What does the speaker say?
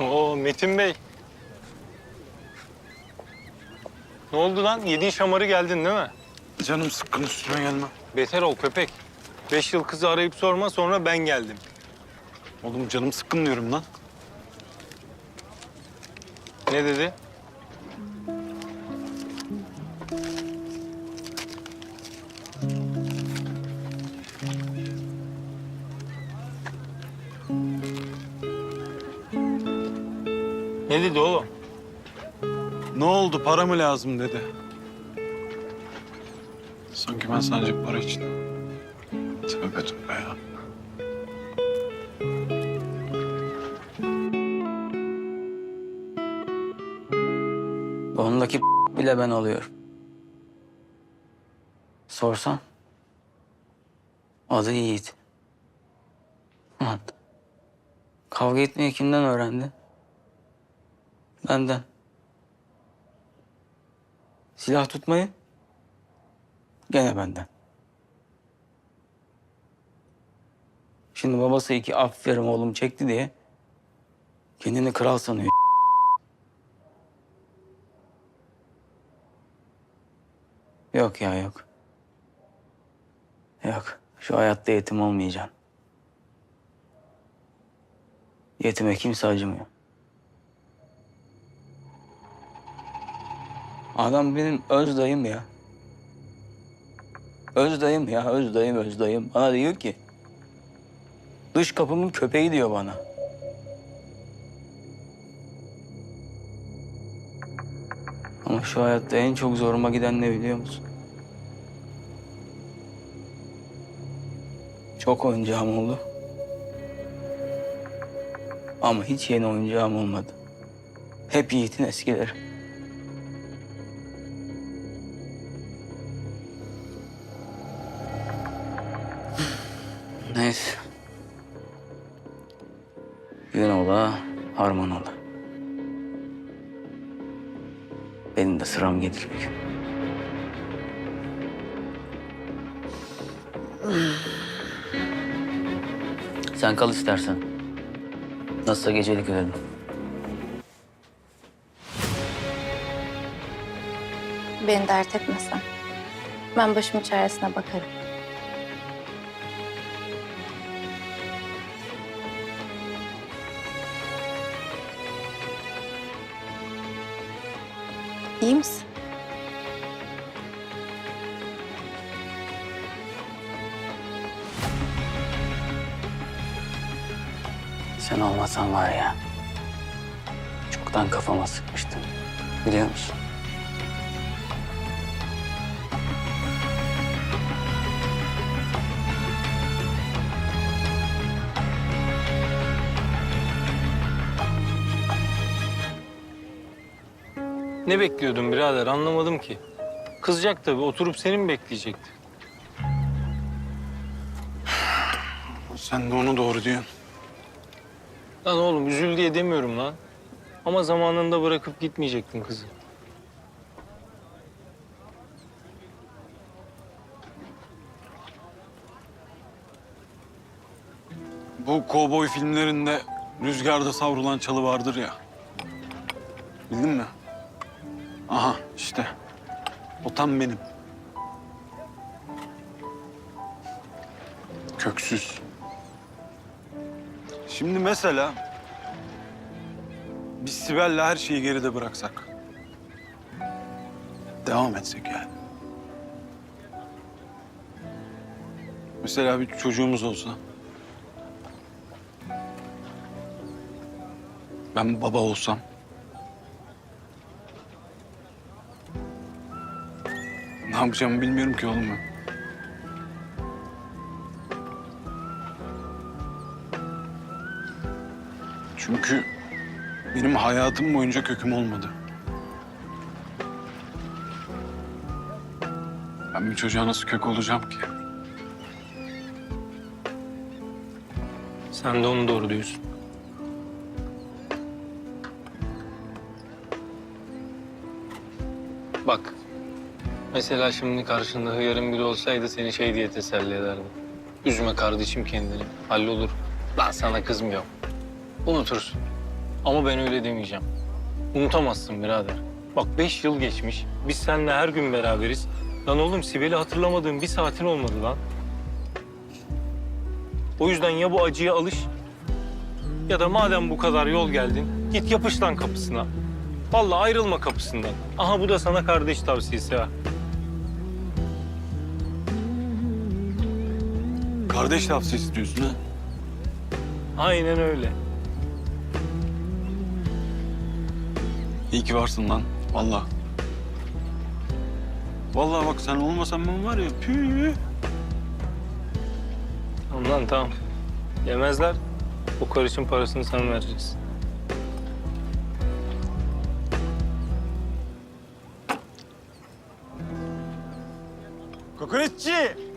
Oo Metin Bey. Ne oldu lan? Yediğin şamarı geldin değil mi? Canım sıkkın üstüme gelme. Beter ol köpek. Beş yıl kızı arayıp sorma sonra ben geldim. Oğlum canım sıkkın diyorum lan. Ne dedi? Ne dedi oğlum? Ne oldu para mı lazım dedi. Sanki ben sadece para için. Tövbe tövbe ya. Ondaki bile ben alıyorum. Sorsan. Adı Yiğit. Lan. Kavga etmeyi kimden öğrendi? Benden. Silah tutmayı? Gene benden. Şimdi babası iki aferin oğlum çekti diye kendini kral sanıyor. Yok ya yok. Yok. Şu hayatta yetim olmayacaksın. Yetime kimse acımıyor. Adam benim öz dayım ya. Öz dayım ya, öz dayım, öz dayım. Bana diyor ki... Dış kapımın köpeği diyor bana. Ama şu hayatta en çok zoruma giden ne biliyor musun? Çok oyuncağım oldu. Ama hiç yeni oyuncağım olmadı. Hep Yiğit'in eskileri. Neyse. Gün ola, harman ola. Benim de sıram gelir bir gün. Sen kal istersen. Nasılsa gecelik ödedim. Beni dert etmesen. Ben başımın çaresine bakarım. İyi misin? Sen olmasan var ya. Çoktan kafama sıkmıştım. Biliyor musun? Ne bekliyordun birader anlamadım ki. Kızacak tabii oturup seni mi bekleyecekti? Sen de onu doğru diyorsun. Lan oğlum üzül diye demiyorum lan. Ama zamanında bırakıp gitmeyecektin kızı. Bu kovboy filmlerinde rüzgarda savrulan çalı vardır ya. Bildin mi? Aha işte. O tam benim. Köksüz. Şimdi mesela biz Sibel'le her şeyi geride bıraksak. Devam etsek yani. Mesela bir çocuğumuz olsa. Ben baba olsam. Yapacağımı bilmiyorum ki oğlum ben. Çünkü benim hayatım boyunca köküm olmadı. Ben bir çocuğa nasıl kök olacağım ki? Sen de onu doğru diyorsun. Bak. Mesela şimdi karşında hıyarın biri olsaydı seni şey diye teselli ederdim. Üzme kardeşim kendini. Hallolur. Lan sana kızmıyorum. Unutursun. Ama ben öyle demeyeceğim. Unutamazsın birader. Bak beş yıl geçmiş. Biz seninle her gün beraberiz. Lan oğlum Sibel'i hatırlamadığın bir saatin olmadı lan. O yüzden ya bu acıya alış ya da madem bu kadar yol geldin git yapış lan kapısına. Vallahi ayrılma kapısından. Aha bu da sana kardeş tavsiyesi ha. Kardeş tavsiyesi diyorsun ha? Aynen öyle. İyi ki varsın lan. Vallahi. Vallahi bak sen olmasan ben var ya püü. Tamam lan tamam. Yemezler. O karışın parasını sen vereceksin. Kokoreççi!